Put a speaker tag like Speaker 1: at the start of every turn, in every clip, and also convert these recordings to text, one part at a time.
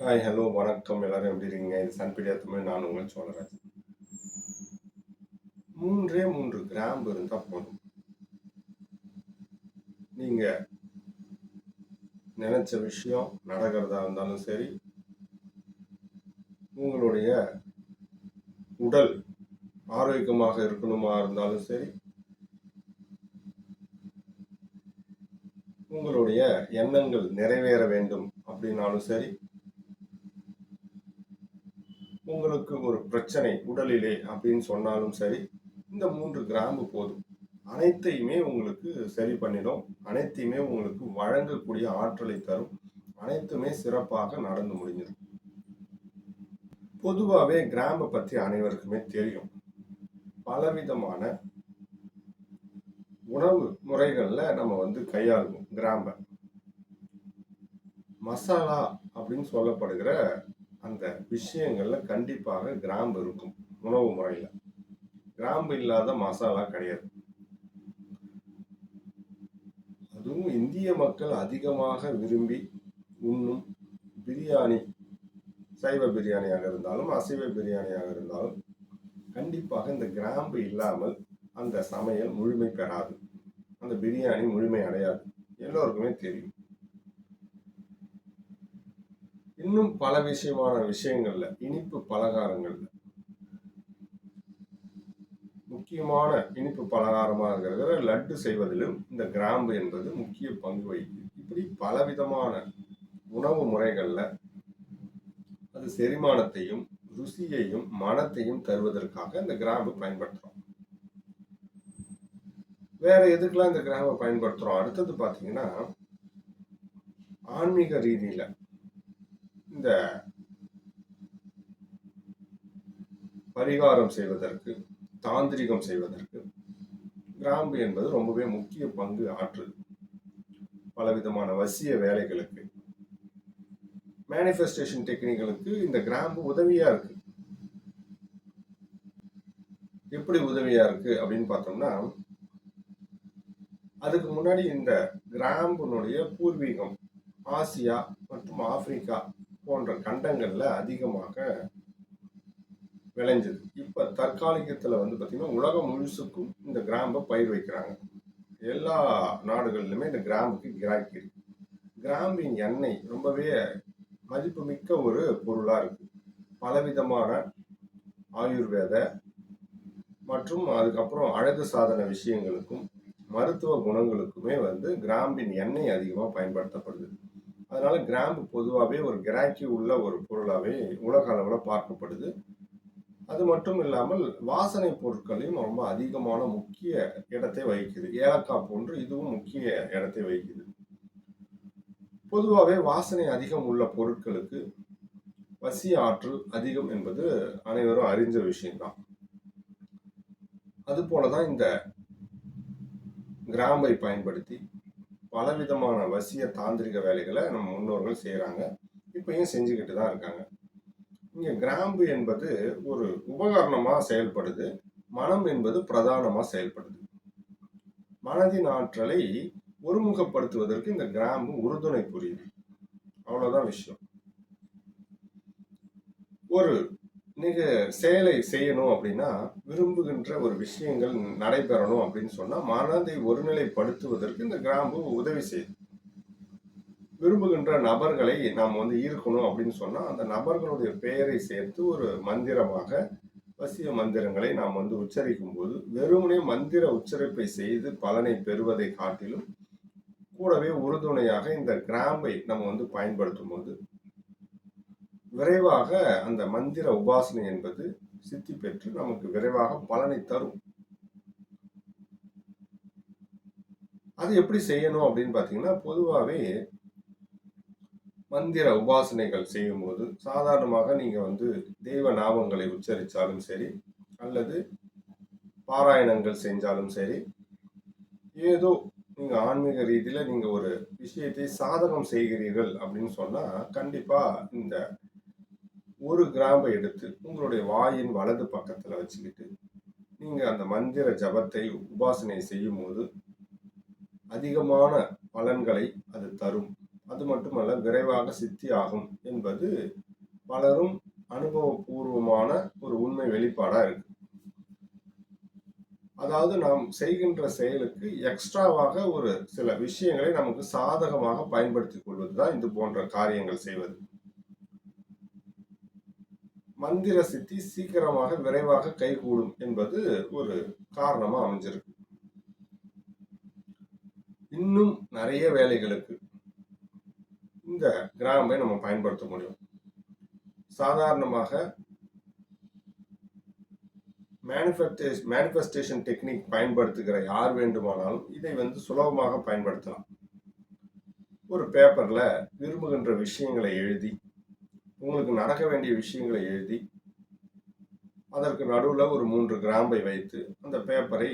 Speaker 1: Hi hello வணக்கம். எல்லாரும் எப்படி இருக்கீங்க? இது சன்பீடியா தமிழ். நான் உங்கள் சோழராஜ். மூன்றே மூன்று கிராம்பு இருந்தால் போதும். நீங்கள் நினச்ச விஷயம் நடக்கிறதா இருந்தாலும் சரி உங்களுடைய உடல் ஆரோக்கியமாக இருக்கணுமா இருந்தாலும் சரி உங்களுடைய எண்ணங்கள் நிறைவேற வேண்டும் அப்படின்னாலும் சரி உங்களுக்கு ஒரு பிரச்சனை உடலிலே அப்படின்னு சொன்னாலும் சரி இந்த மூன்று கிராம்பு போதும். அனைத்தையுமே உங்களுக்கு சரி பண்ணிடும். அனைத்தையுமே உங்களுக்கு வழங்கக்கூடிய ஆற்றலை தரும். அனைத்துமே சிறப்பாக நடந்து முடிஞ்சது பொதுவாகவே கிராம்பை பற்றி அனைவருக்குமே தெரியும். பலவிதமான உணவு முறைகளில் நம்ம வந்து கையாளுவோம் கிராம்பை. மசாலா அப்படின்னு சொல்லப்படுகிற அந்த விஷயங்கள்ல கண்டிப்பாக கிராம்பு இருக்கும் உணவு முறையில். கிராம்பு இல்லாத மசாலா கிடையாது. அதுவும் இந்திய மக்கள் அதிகமாக விரும்பி உண்ணும் பிரியாணி சைவ பிரியாணியாக இருந்தாலும் அசைவ பிரியாணியாக இருந்தாலும் கண்டிப்பாக இந்த கிராம்பு இல்லாமல் அந்த சமையல் முழுமை பெறாது. அந்த பிரியாணி முழுமை அடையாது. எல்லோருக்குமே தெரியும். இன்னும் பல விஷயமான விஷயங்கள்ல இனிப்பு பலகாரங்கள்ல. முக்கியமான இனிப்பு பலகாரமாக இருக்கிறது லட்டு செய்வதிலும் இந்த கிராம்பு என்பது முக்கிய பங்கு வகிக்குது. இப்படி பலவிதமான உணவு முறைகள்ல அது செரிமானத்தையும் ருசியையும் மனத்தையும் தருவதற்காக இந்த கிராம்பு பயன்படுத்துறோம். வேற எதுக்கெல்லாம் இந்த கிராம்பை பயன்படுத்துறோம்? அடுத்தது பார்த்தீங்கன்னா ஆன்மீக ரீதியில இந்த பரிகாரம் செய்வதற்கு தாந்திரிகம் செய்வதற்கு கிராம்பு என்பது ரொம்பவே முக்கிய பங்கு ஆற்றுது. பலவிதமான வசிய வேலைகளுக்கு மேனிஃபெஸ்டேஷன் டெக்னிக்களுக்கு இந்த கிராம்பு உதவியா இருக்கு. எப்படி உதவியா இருக்கு அப்படின்னு பார்த்தோம்னா அதுக்கு முன்னாடி இந்த கிராம்புனுடைய பூர்வீகம் ஆசியா மற்றும் ஆப்பிரிக்கா போன்ற கண்டங்களில் அதிகமாக விளைஞ்சது. இப்போ தற்காலிகத்தில் வந்து பார்த்திங்கன்னா உலகம் முழுசுக்கும் இந்த கிராம்பை பயிர் வைக்கிறாங்க. எல்லா நாடுகள்லையுமே இந்த கிராம்புக்கு கிராக்கி இருக்கு. கிராம்பின் எண்ணெய் ரொம்பவே மதிப்புமிக்க ஒரு பொருளாக இருக்குது பலவிதமான ஆயுர்வேத மற்றும் அதுக்கப்புறம் அழகு சாதன விஷயங்களுக்கும் மருத்துவ குணங்களுக்குமே வந்து கிராம்பின் எண்ணெய் அதிகமாக பயன்படுத்தப்படுது. அதனால கிராம்பு பொதுவாகவே ஒரு கிராக்கி உள்ள ஒரு பொருளாகவே உலக அளவில் பார்க்கப்படுது. அது மட்டும் இல்லாமல் வாசனை பொருட்களையும் ரொம்ப அதிகமான முக்கிய இடத்தை வகிக்குது. ஏலக்காய் போன்று இதுவும் முக்கிய இடத்தை வகிக்குது. பொதுவாகவே வாசனை அதிகம் உள்ள பொருட்களுக்கு வசி ஆற்றல் அதிகம் என்பது அனைவரும் அறிஞ்ச விஷயம்தான். அதுபோல தான் இந்த கிராம்பை பயன்படுத்தி பலவிதமான வசிய தாந்திரிக வேலைகளை நம்ம முன்னோர்கள் செய்கிறாங்க இப்பயும் செஞ்சுக்கிட்டு தான் இருக்காங்க. இங்கே கிராம்பு என்பது ஒரு உபகரணமாக செயல்படுது. மனம் என்பது பிரதானமாக செயல்படுது. மனதின் ஆற்றலை ஒருமுகப்படுத்துவதற்கு இந்த கிராம்பு உறுதுணை புரியுது. அவ்வளோதான் விஷயம். ஒரு நீங்க செயலை செய்யணும் அப்படின்னா விரும்புகின்ற ஒரு விஷயங்கள் நடைபெறணும் அப்படின்னு சொன்னா மனதை ஒருநிலைப்படுத்துவதற்கு இந்த கிராம்பு உதவி செய்யுது விரும்புகின்ற நபர்களை நாம் வந்து ஈர்க்கணும் அப்படின்னு சொன்னா அந்த நபர்களுடைய பெயரை சேர்த்து ஒரு மந்திரமாக வசிய மந்திரங்களை நாம் வந்து உச்சரிக்கும் போது வெறுமனே மந்திர உச்சரிப்பை செய்து பலனை பெறுவதை காட்டிலும் கூடவே உறுதுணையாக இந்த கிராம்பை நம்ம வந்து பயன்படுத்தும் போது விரைவாக அந்த மந்திர உபாசனை என்பது சித்தி பெற்று நமக்கு விரைவாக பலனை தரும். அது எப்படி செய்யணும் அப்படின்னு பார்த்தீங்கன்னா பொதுவாகவே மந்திர உபாசனைகள் செய்யும்போது சாதாரணமாக நீங்கள் வந்து தெய்வ நாமங்களை உச்சரித்தாலும் சரி அல்லது பாராயணங்கள் செஞ்சாலும் சரி ஏதோ நீங்கள் ஆன்மீக ரீதியில் நீங்கள் ஒரு விஷயத்தை சாதகம் செய்கிறீர்கள் அப்படின்னு சொன்னால் கண்டிப்பாக இந்த ஒரு கிராம்பை எடுத்து உங்களுடைய வாயின் வலது பக்கத்தில் வச்சுக்கிட்டு நீங்கள் அந்த மந்திர ஜபத்தை உபாசனை செய்யும் போது அதிகமான பலன்களை அது தரும். அது மட்டுமல்ல விரைவாக சித்தி ஆகும் என்பது பலரும் அனுபவபூர்வமான ஒரு உண்மை வெளிப்பாடாக இருக்கு. அதாவது நாம் செய்கின்ற செயலுக்கு எக்ஸ்ட்ராவாக ஒரு சில விஷயங்களை நமக்கு சாதகமாக பயன்படுத்திக் கொள்வதுதான் இது போன்ற காரியங்கள் செய்வது. மந்திர சித்தி சீக்கிரமாக விரைவாக கைகூடும் என்பது ஒரு காரணமா அமைஞ்சிருக்கு. இன்னும் நிறைய வேலைகளுக்கு இந்த கிராம்பை நம்ம பயன்படுத்த முடியும். சாதாரணமாக மேனிஃபெஸ்டேஷன் மேனிஃபெஸ்டேஷன் டெக்னிக் பயன்படுத்துகிற யார் வேண்டுமானாலும் இதை வந்து சுலபமாக பயன்படுத்தலாம். ஒரு பேப்பரில் விரும்புகின்ற விஷயங்களை எழுதி உங்களுக்கு நடக்க வேண்டிய விஷயங்களை எழுதி அதற்கு நடுவில் ஒரு மூன்று கிராம்பை வைத்து அந்த பேப்பரை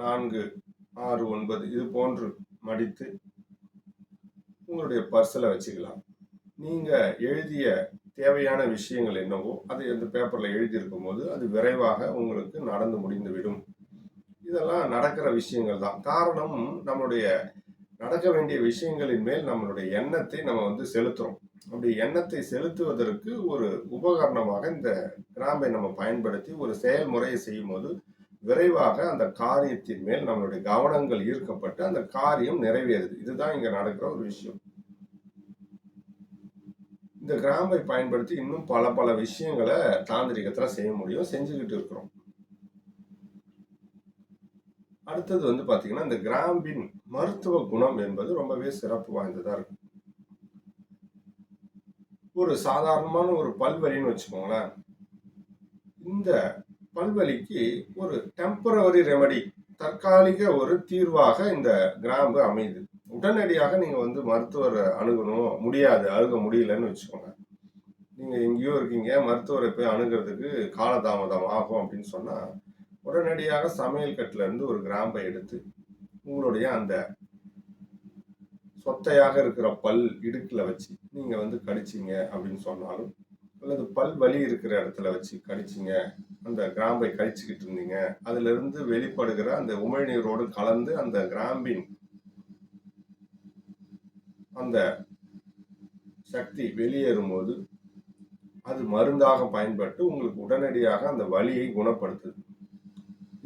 Speaker 1: நான்கு ஆறு ஒன்பது இது போன்று மடித்து உங்களுடைய பர்ஸில் வச்சுக்கலாம். நீங்கள் எழுதிய தேவையான விஷயங்கள் என்னவோ அதை அந்த பேப்பரில் எழுதியிருக்கும் போது அது விரைவாக உங்களுக்கு நடந்து முடிந்துவிடும். இதெல்லாம் நடக்கிற விஷயங்கள் தான். காரணம் நம்மளுடைய நடக்க வேண்டிய விஷயங்களின் மேல் நம்மளுடைய எண்ணத்தை நம்ம வந்து செலுத்துகிறோம் அப்படி எண்ணத்தை செலுத்துவதற்கு ஒரு உபகரணமாக இந்த கிராம்பை நம்ம பயன்படுத்தி ஒரு செயல்முறையை செய்யும் போது விரைவாக அந்த காரியத்தின் மேல் நம்மளுடைய கவனங்கள் ஈர்க்கப்பட்டு அந்த காரியம் நிறைவேறுது. இதுதான் இங்க நடக்கிற ஒரு விஷயம். இந்த கிராம்பை பயன்படுத்தி இன்னும் பல பல விஷயங்களை தாந்திரிகத்துல செய்ய முடியும் செஞ்சுக்கிட்டு இருக்கிறோம். அடுத்தது வந்து பாத்தீங்கன்னா இந்த கிராம்பின் மருத்துவ குணம் என்பது ரொம்பவே சிறப்பு வாய்ந்ததா இருக்கும். ஒரு சாதாரணமான ஒரு பல்வலின்னு வச்சுக்கோங்களேன். இந்த பல்வலிக்கு ஒரு டெம்பரவரி ரெமடி தற்காலிக ஒரு தீர்வாக இந்த கிராம்பு அமையுது. உடனடியாக நீங்கள் வந்து மருத்துவரை அணுகணும். முடியாது அணுக முடியலன்னு வச்சுக்கோங்க. நீங்கள் எங்கேயோ இருக்கீங்க மருத்துவரை போய் அணுகிறதுக்கு காலதாமதம் ஆகும் அப்படின்னு சொன்னால் உடனடியாக சமையல் கட்டிலேருந்து ஒரு கிராம்பை எடுத்து உங்களுடைய அந்த சொத்தையாக இருக்கிற பல் இடுக்கில் வச்சு நீங்கள் வந்து கடிச்சிங்க அப்படின்னு சொன்னாலும் அல்லது பல் வலி இருக்கிற இடத்துல வச்சு கடிச்சிங்க அந்த கிராம்பை கழிச்சுக்கிட்டு இருந்தீங்க. அதுலேருந்து வெளிப்படுகிற அந்த உமிழ்நீரோடு கலந்து அந்த கிராம்பின் அந்த சக்தி வெளியேறும் போது அது மருந்தாக பயன்பட்டு உங்களுக்கு உடனடியாக அந்த வலியை குணப்படுத்துது.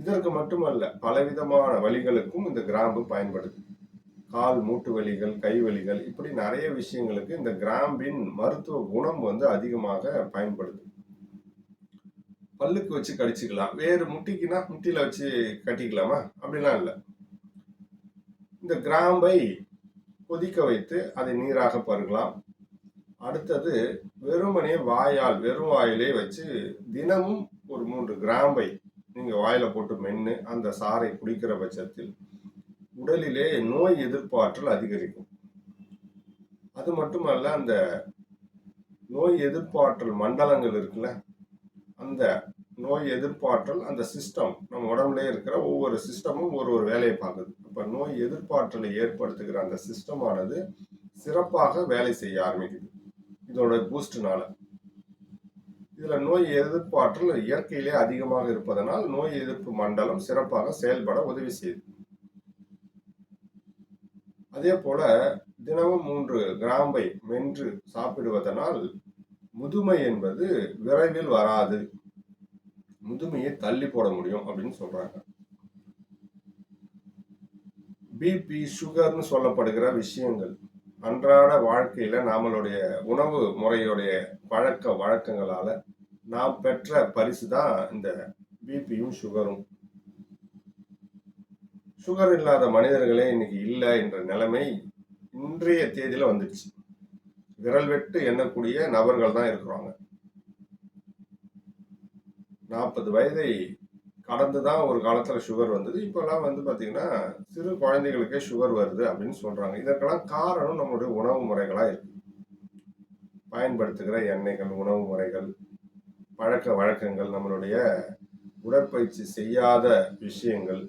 Speaker 1: இதற்கு மட்டுமல்ல பலவிதமான வழிகளுக்கும் இந்த கிராம்பு பயன்படுது. கால் மூட்டு வலிகள் கை வலிகள் இப்படி நிறைய விஷயங்களுக்கு இந்த கிராம்பின் மருத்துவ குணம் வந்து அதிகமாக பயன்படுது. பல்லுக்கு வச்சு கடிச்சுக்கலாம். வேறு முட்டிக்குன்னா முட்டியில் வச்சு கட்டிக்கலாமா? அப்படிலாம் இல்லை. இந்த கிராம்பை கொதிக்க வைத்து அதை நீராக பருகலாம். அடுத்தது வெறுமனே வாயால் வெறும் வாயிலே வச்சு தினமும் ஒரு மூன்று கிராம்பை நீங்கள் வாயில போட்டு மென்று அந்த சாறை குடிக்கிற பட்சத்தில் உடலிலே நோய் எதிர்ப்பாற்றல் அதிகரிக்கும். அது மட்டுமல்ல அந்த நோய் எதிர்ப்பாற்றல் மண்டலங்கள் இருக்குல்ல அந்த நோய் எதிர்ப்பாற்றல் அந்த சிஸ்டம் நம்ம உடம்புல இருக்கிற ஒவ்வொரு சிஸ்டமும் ஒரு ஒரு வேலையை பார்க்குது. அப்போ நோய் எதிர்ப்பாற்றலை ஏற்படுத்துகிற அந்த சிஸ்டமானது சிறப்பாக வேலை செய்ய ஆரம்பிக்குது. இதோட பூஸ்ட்னால இதில் நோய் எதிர்ப்பாற்றல் இயற்கையிலே அதிகமாக இருப்பதனால் நோய் எதிர்ப்பு மண்டலம் சிறப்பாக செயல்பட உதவி செய்யுது. அதே போல தினமும் மூன்று கிராம்பை மென்று சாப்பிடுவதனால் முதுமை என்பது விரைவில் வராது. முதுமையை தள்ளி போட முடியும் அப்படின்னு சொல்றாங்க. பிபி சுகர்னு சொல்லப்படுகிற விஷயங்கள். அன்றாட வாழ்க்கையில நம்மளுடைய உணவு முறையுடைய பழக்க வழக்கங்களால நாம் பெற்ற பரிசு தான் இந்த பிபியும் சுகரும் சுகர் இல்லாத மனிதர்களே இன்னைக்கு இல்லை என்ற நிலைமை இன்றைய தேதியில வந்துடுச்சு. விரல் வெட்டு எண்ணக்கூடிய நபர்கள் தான் இருக்கிறாங்க. நாற்பது வயதை கடந்து தான் ஒரு காலத்துல சுகர் வந்தது. இப்பெல்லாம் வந்து பாத்தீங்கன்னா சிறு குழந்தைகளுக்கே சுகர் வருது அப்படின்னு சொல்றாங்க. இதற்கெல்லாம் காரணம் நம்மளுடைய உணவு முறைகளா இருக்கு. பயன்படுத்துகிற எண்ணெய்கள் உணவு முறைகள் பழக்க வழக்கங்கள் நம்மளுடைய உடற்பயிற்சி செய்யாத விஷயங்கள்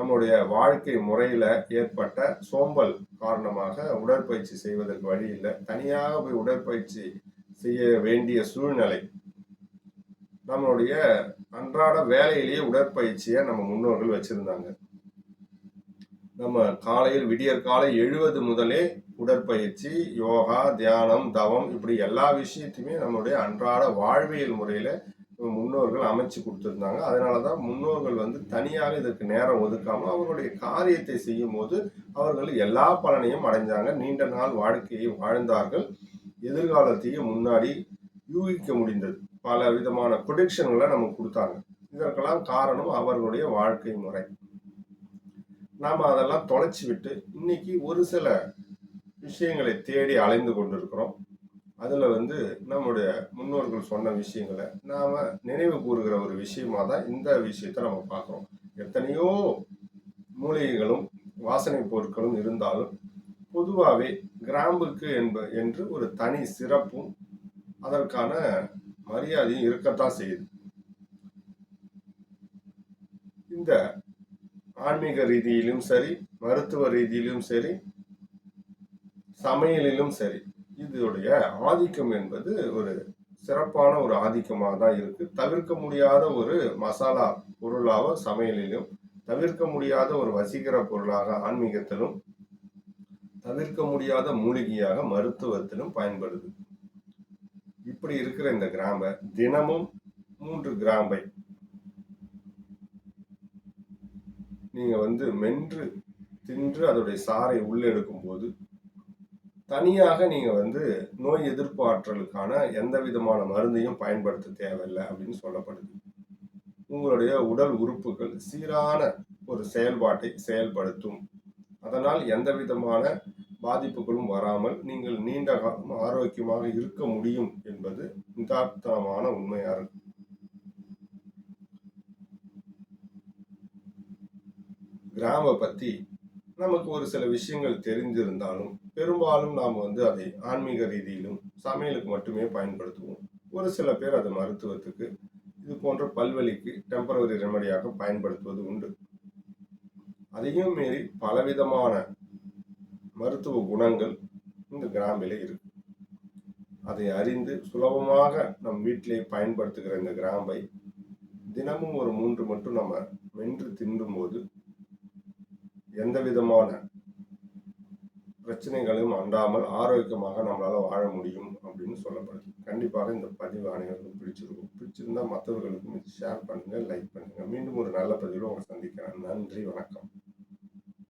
Speaker 1: நம்முடைய வாழ்க்கை முறையில ஏற்பட்ட சோம்பல் காரணமாக உடற்பயிற்சி செய்வதற்கு வழி இல்லை. தனியாக போய் உடற்பயிற்சி செய்ய வேண்டிய சூழ்நிலை. நம்மளுடைய அன்றாட வேலையிலேயே உடற்பயிற்சியை நம்ம முன்னோர்கள் வச்சிருந்தாங்க. நம்ம காலையில் விடியற் காலை எழுவது முதலே உடற்பயிற்சி யோகா தியானம் தவம் இப்படி எல்லா விஷயத்தையுமே நம்மளுடைய அன்றாட வாழ்வியல் முறையில் முன்னோர்கள் அமைச்சு கொடுத்துருந்தாங்க. அதனால தான் முன்னோர்கள் வந்து தனியாக இதற்கு நேரம் ஒதுக்காமல் அவர்களுடைய காரியத்தை செய்யும் போது அவர்கள் எல்லா பலனையும் அடைஞ்சாங்க நீண்ட நாள் வாழ்க்கையை வாழ்ந்தார்கள். எதிர்காலத்தையும் முன்னாடி யூகிக்க முடிந்தது. பல விதமான ப்ரொடிக்ஷன்களை நமக்கு கொடுத்தாங்க. இதற்கெல்லாம் காரணம் அவர்களுடைய வாழ்க்கை முறை. நாம் அதெல்லாம் தொலைச்சி விட்டு இன்னைக்கு ஒரு சில விஷயங்களை தேடி அலைந்து கொண்டிருக்கிறோம். அதில் வந்து நம்முடைய முன்னோர்கள் சொன்ன விஷயங்களை நாம் நினைவு கூறுகிற ஒரு விஷயமா தான் இந்த விஷயத்தை நம்ம பார்க்குறோம். எத்தனையோ மூலிகைகளும் வாசனை பொருட்களும் இருந்தாலும் பொதுவாகவே கிராம்புக்கு என்ப என்று ஒரு தனி சிறப்பும் அதற்கான மரியாதையும் இருக்கத்தான் செய்யுது. இந்த ஆன்மீக ரீதியிலும் சரி மருத்துவ ரீதியிலும் சரி சமையலிலும் சரி இதோடைய ஆதிக்கம் என்பது ஒரு சிறப்பான ஒரு ஆதிக்கமாக தான் இருக்கு. தவிர்க்க முடியாத ஒரு மசாலா பொருளாக சமையலிலும் தவிர்க்க முடியாத ஒரு வசீகர பொருளாக ஆன்மீகத்திலும் தவிர்க்க முடியாத மூலிகையாக மருத்துவத்திலும் பயன்படுது. இப்படி இருக்கிற இந்த கிராம்பை தினமும் மூன்று கிராம்பை நீங்க வந்து மென்று தின்று அதோடைய சாறை உள்ளெடுக்கும் போது தனியாக நீங்கள் வந்து நோய் எதிர்ப்பு ஆற்றலுக்கான எந்த விதமான மருந்தையும் பயன்படுத்த தேவையில்லை அப்படின்னு சொல்லப்படுது. உங்களுடைய உடல் உறுப்புகள் சீரான ஒரு செயல்பாட்டை செயல்படுத்தும். அதனால் எந்த விதமான பாதிப்புகளும் வராமல் நீங்கள் நீண்ட காலம் ஆரோக்கியமாக இருக்க முடியும் என்பது நிதார்த்தமான உண்மையாக இருக்கும் கிராம பற்றி நமக்கு ஒரு சில விஷயங்கள் தெரிந்திருந்தாலும் பெரும்பாலும் நாம் வந்து அதை ஆன்மீக ரீதியிலும் சமையலுக்கு மட்டுமே பயன்படுத்துவோம். ஒரு சில பேர் அது மருத்துவத்துக்கு இது போன்ற பல்வலிக்கு டெம்பரவரி ரெமடியாக பயன்படுத்துவது உண்டு. அதையும் மீறி பலவிதமான மருத்துவ குணங்கள் இந்த கிராம்பிலே இருக்கு. அதை அறிந்து சுலபமாக நம் வீட்டிலே பயன்படுத்துகிற இந்த கிராம்பை தினமும் ஒரு மூன்று மட்டும் நம்ம மென்று தின்றும்போது எந்த விதமான பிரச்சனைகளையும் அண்டாமல் ஆரோக்கியமாக நம்மளால் வாழ முடியும் அப்படின்னு சொல்லப்படுது. கண்டிப்பாக இந்த பதிவு அனைவருக்கும் பிடிச்சிருக்கும். பிடிச்சிருந்தா மற்றவர்களுக்கும் ஷேர் பண்ணுங்கள் லைக் பண்ணுங்கள் மீண்டும் ஒரு நல்ல பதிவில் உங்களை சந்திக்கிறேன். நன்றி வணக்கம்.